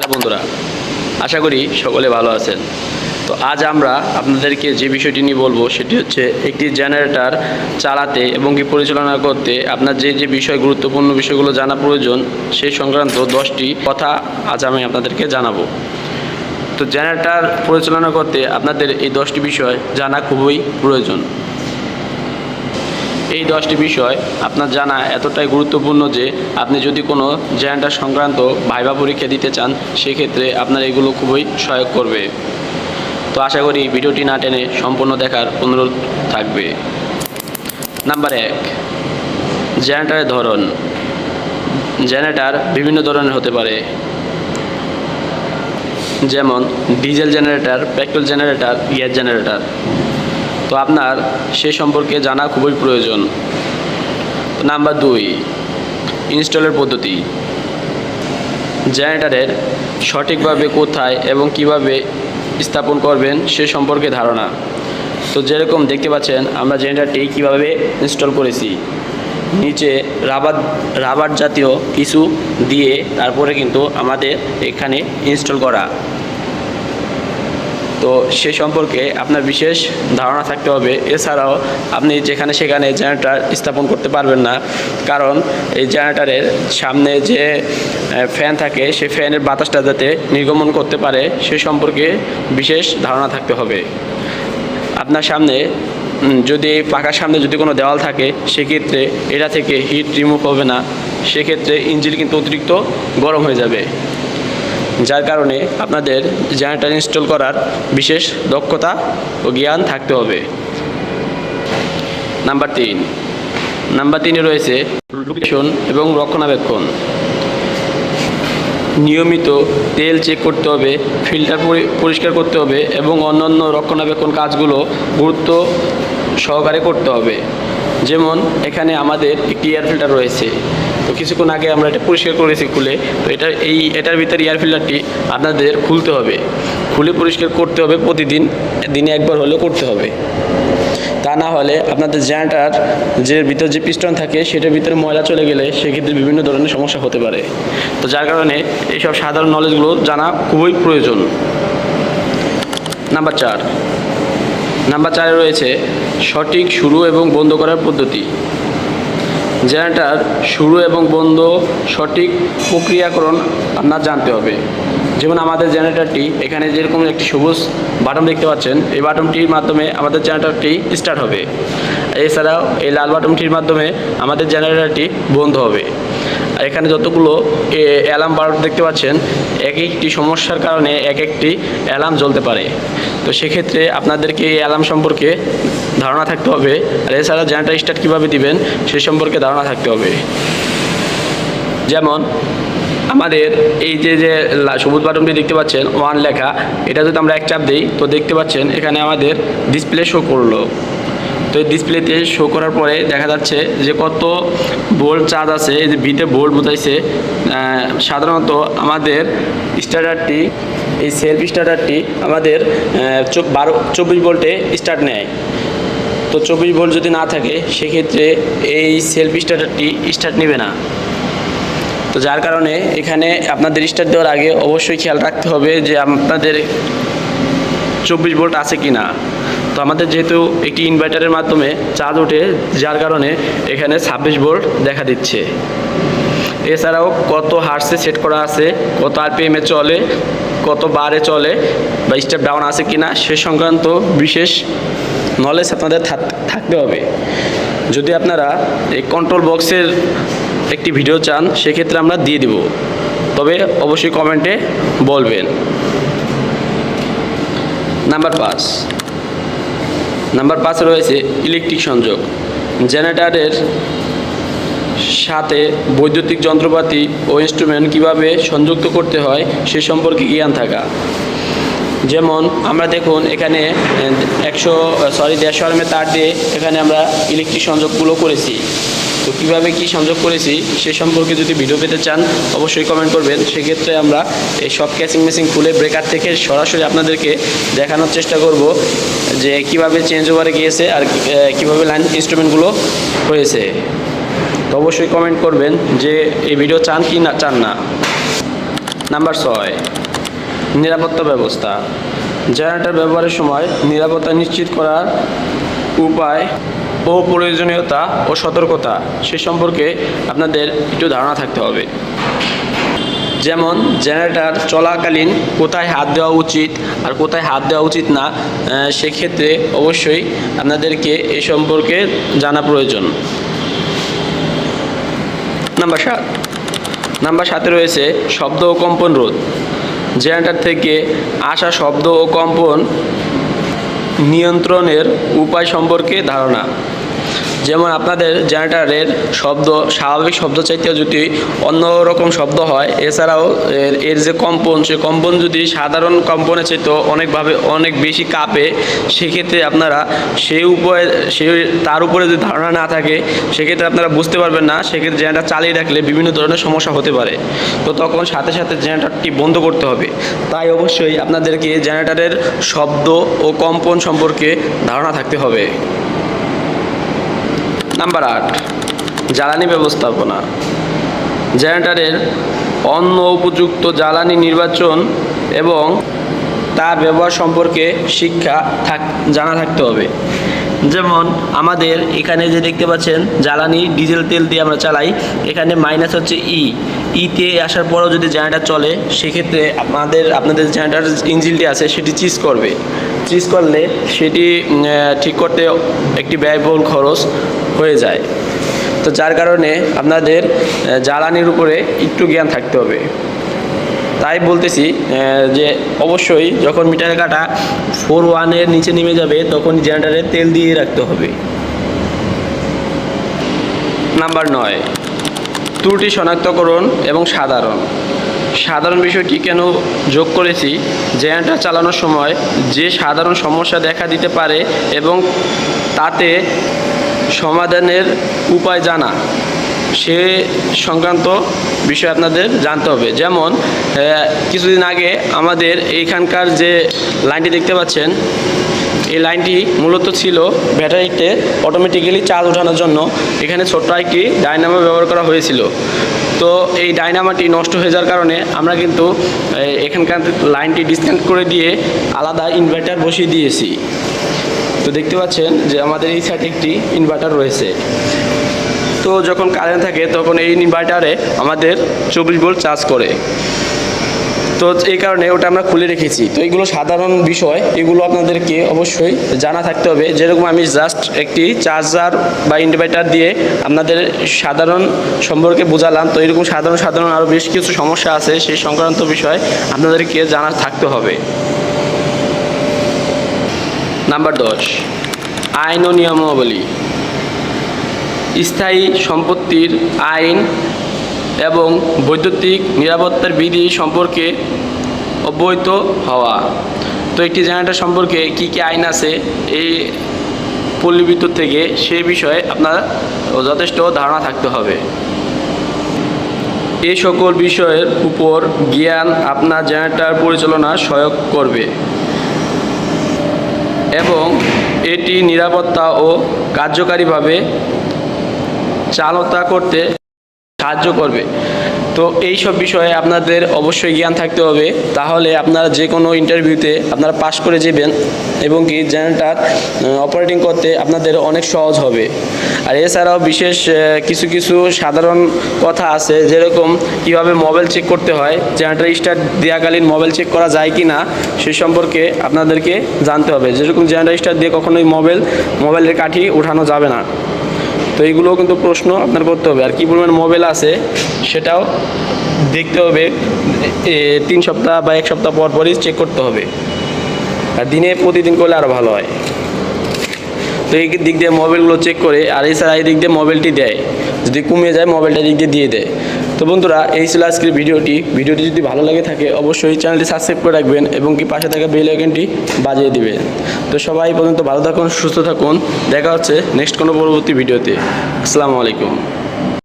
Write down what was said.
Hello বন্ধুরা, আশা করি সকলে ভালো আছেন। তো আজ আমরা আপনাদেরকে যে বিষয়টি নিয়ে বলব সেটি হচ্ছে একটি জেনারেটর চালাতে এবং কি পরিচালনা করতে আপনার যে যে বিষয় গুরুত্বপূর্ণ বিষয়গুলো জানা প্রয়োজন সেই সংক্রান্ত দশটি কথা আজ আমি আপনাদেরকে জানাব। তো জেনারেটর পরিচালনা করতে আপনাদের এই দশটি বিষয় জানা খুবই প্রয়োজন। এই দশটি বিষয় আপনার জানা এতটাই গুরুত্বপূর্ণ যে আপনি যদি কোনো জেনারেটর সংক্রান্ত ভাইবা পরীক্ষা দিতে চান, সেক্ষেত্রে আপনার এগুলো খুবই সহায়ক করবে। তো আশা করি ভিডিওটি না টেনে সম্পূর্ণ দেখার অনুরোধ থাকবে। নাম্বার এক জেনারেটারের ধরন। জেনারেটর বিভিন্ন ধরনের হতে পারে। যেমন, diesel generator petrol generator gas generator তো আপনার সে সম্পর্কে জানা খুবই প্রয়োজন। নাম্বার দুই, ইনস্টলের পদ্ধতি। জেনারেটারের সঠিকভাবে কোথায় এবং কীভাবে স্থাপন করবেন সে সম্পর্কে ধারণা। তো যেরকম দেখতে পাচ্ছেন, আমরা জেনারেটরটি কীভাবে ইনস্টল করেছি। নিচে রাবার রাবার জাতীয় কিছু দিয়ে তারপরে কিন্তু আমাদের এখানে ইনস্টল করা। তো সে সম্পর্কে আপনার বিশেষ ধারণা থাকতে হবে। এছাড়াও আপনি যেখানে সেখানে জেনারেটার স্থাপন করতে পারবেন না। কারণ এই জেনারেটারের সামনে যে ফ্যান থাকে, সে ফ্যানের বাতাসটা যাতে নির্গমন করতে পারে, সে সম্পর্কে বিশেষ ধারণা থাকতে হবে। আপনার সামনে যদি পাখার সামনে যদি কোনো দেওয়াল থাকে, সেক্ষেত্রে এটা থেকে হিট রিমুভ হবে না। সেক্ষেত্রে ইঞ্জিন কিন্তু অতিরিক্ত গরম হয়ে যাবে। যার কারণে আপনাদের জেনারেটার ইনস্টল করার বিশেষ দক্ষতা ও জ্ঞান থাকতে হবে। নাম্বার তিন। নাম্বার তিনে রয়েছে লোকেশন এবং রক্ষণাবেক্ষণ। নিয়মিত তেল চেক করতে হবে ফিল্টার পরি- পরিষ্কার করতে হবে এবং অন্যান্য রক্ষণাবেক্ষণ কাজগুলো গুরুত্ব সহকারে করতে হবে। যেমন এখানে আমাদের একটি এয়ার ফিল্টার রয়েছে। তো কিছুক্ষণ আগে আমরা এটা পরিষ্কার করেছি খুলে, তো এটা এই, এটার ভিতরে এয়ার ফিল্টারটি আপনাদের খুলতে হবে। খুলে পরিষ্কার করতে হবে প্রতিদিন, দিনে একবার হলেও করতে হবে। তা না হলে আপনাদের জেনারেটার যে ভিতর যে পিস্টন থাকে, সেটার ভিতরে ময়লা চলে গেলে সেক্ষেত্রে বিভিন্ন ধরনের সমস্যা হতে পারে। তো যার কারণে এইসব সাধারণ নলেজগুলো জানা খুবই প্রয়োজন। নাম্বার চার। নাম্বার চারে রয়েছে সঠিক শুরু এবং বন্ধ করার পদ্ধতি। জেনারেটার, শুরু এবং বন্ধ, সঠিক প্রক্রিয়াকরণ আপনার জানতে হবে। যেমন আমাদের জেনারেটরটি, এখানে যেরকম একটি সবুজ বাটন দেখতে পাচ্ছেন, এই বাটনটির মাধ্যমে আমাদের জেনারেটরটি স্টার্ট হবে। এছাড়াও এই লাল বাটনটির মাধ্যমে আমাদের জেনারেটারটি বন্ধ হবে। এখানে যতগুলো অ্যালার্ম বাল্ব দেখতে পাচ্ছেন এক একটি সমস্যার কারণে এক একটি অ্যালার্ম জ্বলতে পারে। তো সেক্ষেত্রে আপনাদেরকে এই অ্যালার্ম সম্পর্কে ধারণা থাকতে হবে। আর এছাড়া জেনারেটার স্টার্ট কীভাবে দিবেন, সে সম্পর্কে ধারণা থাকতে হবে। যেমন, আমাদের এই যে যে সবুজ বাটনটি দেখতে পাচ্ছেন, ওয়ান লেখা, এটা যদি আমরা এক চাপ দিই, তো দেখতে পাচ্ছেন এখানে আমাদের ডিসপ্লে শো করল। তো এই ডিসপ্লেতে শো করার পরে দেখা যাচ্ছে যে কত বোল্ট চার্জ আছে, এই যে বিটে বোল্ট বোঝাইছে। সাধারণত আমাদের স্টার্টারটি এই সেলফ স্টার্টারটি আমাদের বারো চব্বিশ ভোল্টে স্টার্ট নেয়। তো চব্বিশ ভোল্ট যদি না থাকে, সেক্ষেত্রে এই সেলফ স্টার্টারটি স্টার্ট নেবে না। তো যার কারণে এখানে আপনাদের স্টার্ট দেওয়ার আগে অবশ্যই খেয়াল রাখতে হবে যে আপনাদের চব্বিশ ভোল্ট আছে কি না তো আমাদের যেহেতু একটি ইনভার্টারের মাধ্যমে চার্জ ওঠে, যার কারণে এখানে ছাব্বিশ ভোল্ট দেখা দিচ্ছে। এছাড়াও কত হার্সে সেট করা আছে, কত আরপিএমে চলে, কত বারে চলে, বা স্টেপ ডাউন আছে কি না সে সংক্রান্ত বিশেষ নলেজ আপনাদের থাক- থাকতে হবে। যদি আপনারা এই কন্ট্রোল বক্সের একটি ভিডিও চান, সেক্ষেত্রে আমরা দিয়ে দেব। তবে অবশ্যই কমেন্টে বলবেন। নাম্বার পাঁচ। নাম্বার পাঁচে রয়েছে ইলেকট্রিক সংযোগ। জেনারেটারের সাথে বৈদ্যুতিক যন্ত্রপাতি ও ইনস্ট্রুমেন্ট কীভাবে সংযুক্ত করতে হয়, সে সম্পর্কে জ্ঞান থাকা। যেমন আমরা দেখুন এখানে, একশো সরি দেড়শো আরএমের তার দিয়ে এখানে আমরা ইলেকট্রিক সংযোগগুলো করেছি। তো কীভাবে কি সংযোগ করেছি, সে সম্পর্কে যদি ভিডিও পেতে চান, অবশ্যই কমেন্ট করবেন। সেক্ষেত্রে আমরা এই সব ক্যাচিং মেশিন খুলে ব্রেকার থেকে সরাসরি আপনাদেরকে দেখানোর চেষ্টা করব যে কীভাবে চেঞ্জ ওভারে গিয়েছে আর কীভাবে লাইন ইনস্ট্রুমেন্টগুলো হয়েছে। তো অবশ্যই কমেন্ট করবেন যে এই ভিডিও চান কি না, চান না। নাম্বার ছয়। নিরাপত্তা ব্যবস্থা। জেনারেটর ব্যবহারের সময় নিরাপত্তা নিশ্চিত করার উপায় ও প্রয়োজনীয়তা ও সতর্কতা, সে সম্পর্কে আপনাদের একটু ধারণা থাকতে হবে। যেমন, জেনারেটর চলাকালীন কোথায় হাত দেওয়া উচিত আর কোথায় হাত দেওয়া উচিত না সেক্ষেত্রে অবশ্যই আপনাদেরকে এ সম্পর্কে জানা প্রয়োজন। নাম্বার সাত। নাম্বার সাথে রয়েছে শব্দ ও কম্পন রোধ। জেনারেটর থেকে আসা শব্দ ও কম্পন নিয়ন্ত্রণের উপায় সম্পর্কে ধারণা। যেমন আপনাদের জেনারেটরের শব্দ, স্বাভাবিক শব্দ চাইতে যদি অন্য রকম শব্দ হয়, এছাড়াও এর যে কম্পন, সে কম্পন যদি সাধারণ কম্পনের চাইতে অনেকভাবে, অনেক বেশি কাঁপে, সেক্ষেত্রে আপনারা সেই উপায়, সে তার উপরে যদি ধারণা না থাকে, সেক্ষেত্রে আপনারা বুঝতে পারবেন না, সেক্ষেত্রে জেনারেটর চালিয়ে রাখলে বিভিন্ন ধরনের সমস্যা হতে পারে। তো তখন সাথে সাথে জেনারেটরটি বন্ধ করতে হবে। তাই অবশ্যই আপনাদেরকে জেনারেটরের শব্দ ও কম্পন সম্পর্কে ধারণা থাকতে হবে। নাম্বার আট, জ্বালানি ব্যবস্থাপনা। জেনারেটারের অন্য উপযুক্ত জ্বালানি নির্বাচন এবং তার ব্যবহার সম্পর্কে শিক্ষা থাক, জানা থাকতে হবে। যেমন আমাদের এখানে যে দেখতে পাচ্ছেন, জ্বালানি ডিজেল তেল দিয়ে আমরা চালাই, এখানে মাইনাস হচ্ছে ই ইতে আসার পরেও যদি জেনারেটার চলে, সেক্ষেত্রে আমাদের, আপনাদের জেনারেটার ইঞ্জিনটি আছে, সেটি চিজ করবে। চিজ করলে সেটি ঠিক করতে একটি ব্যয়বহুল খরচ। হয়ে যায়। তো যার কারণে আপনাদের জ্বালানির উপরে একটু জ্ঞান থাকতে হবে। তাই বলতেছি যে অবশ্যই যখন মিটার কাটা ফোর ওয়ানের নিচে নেমে যাবে, তখন জেনারেটারে তেল দিয়ে রাখতে হবে। নাম্বার নয়, ত্রুটি শনাক্তকরণ এবং সাধারণ। সাধারণ বিষয়টি কেন যোগ করেছি? জেনারেটর চালানোর সময় যে সাধারণ সমস্যা দেখা দিতে পারে এবং তাতে সমাধানের উপায় জানা, সে সংক্রান্ত বিষয় আপনাদের জানতে হবে। যেমন কিছুদিন আগে আমাদের এইখানকার যে লাইনটি দেখতে পাচ্ছেন, এই লাইনটি মূলত ছিল ব্যাটারিতে অটোমেটিক্যালি চার্জ ওঠানোর জন্য এখানে ছোট্ট একটি ডায়নামো ব্যবহার করা হয়েছিল। তো এই ডায়নামাটি নষ্ট হয়ে যাওয়ার কারণে আমরা কিন্তু এখানকার লাইনটি ডিসকানেক্ট করে দিয়ে আলাদা ইনভার্টার বসিয়ে দিয়েছি। তো দেখতে পাচ্ছেন যে আমাদের এই সাইডে একটি ইনভার্টার রয়েছে। তো যখন কারেন্ট থাকে, তখন এই ইনভার্টারে আমাদের চব্বিশ ভোল্ট চার্জ করে। তো এই কারণে ওটা আমরা খুলে রেখেছি। তো এগুলো সাধারণ বিষয়। এগুলো আপনাদেরকে অবশ্যই জানা থাকতে হবে। যেরকম আমি জাস্ট একটি চার্জার বা ইনভার্টার দিয়ে আপনাদের সাধারণ সম্পর্কে বোঝালাম, তো এরকম সাধারণ সাধারণ আরও বেশ কিছু সমস্যা আছে, সেই সংক্রান্ত বিষয় আপনাদেরকে জানা থাকতে হবে। নাম্বার দশ, আইন ও নিয়মাবলী। স্থায়ী সম্পত্তির আইন এবং বৈদ্যুতিক নিরাপত্তার বিধি সম্পর্কে অবহিত হওয়া। তো একটি জেনারেটর সম্পর্কে কি কি আইন আছে এই পল্লী বিদ্যুৎ থেকে সে বিষয়ে আপনার যথেষ্ট ধারণা থাকতে হবে। এই সকল বিষয়ের উপর জ্ঞান আপনার জেনারেটর পরিচালনা সহায়ক করবে। এবং এটি নিরাপত্তা ও কার্যকারীভাবে চালতা করতে সাহায্য করবে। তো এই সব বিষয়ে আপনাদের অবশ্যই জ্ঞান থাকতে হবে। তাহলে আপনারা যে কোনো ইন্টারভিউতে আপনারা পাশ করে যাবেন এবং কি জেনারেটার অপারেটিং করতে আপনাদের অনেক সহজ হবে। আর এছাড়াও বিশেষ কিছু কিছু সাধারণ কথা আছে যেরকম কীভাবে মোবাইল চেক করতে হয় জেনারেটার স্টার্ট দেওয়াকালীন মোবাইল চেক করা যায় কি না সে সম্পর্কে আপনাদেরকে জানতে হবে। যেরকম জেনারেটার স্টার্ট দিয়ে কখনোই মোবাইল মোবাইলের কাঠি উঠানো যাবে না। তো এইগুলোও কিন্তু প্রশ্ন আপনার করতে হবে। আর কী পরিমাণ মোবাইল আছে, সেটাও দেখতে হবে। তিন সপ্তাহ বা এক সপ্তাহ পর পরই চেক করতে হবে। আর দিনে প্রতিদিন করলে আরও ভালো হয়। তো এই দিক দিয়ে মোবাইলগুলো চেক করে, আর এছাড়া এই দিক দিয়ে মোবাইলটি দেয়। যদি কমে যায় মোবাইলটা দিক দিয়ে দিয়ে দেয়। তো বন্ধুরা, এই ছিল আজকের ভিডিওটি। ভিডিওটি যদি ভালো লাগে থাকে, অবশ্যই চ্যানেলটি সাবস্ক্রাইব করে রাখবেন এবং কি পাশে থাকা বেল আইকনটি বাজিয়ে দিবেন। তো সবাই পর্যন্ত ভালো থাকুন, সুস্থ থাকুন। দেখা হচ্ছে নেক্সট কোনো পরবর্তী ভিডিওতে। আসসালামু আলাইকুম।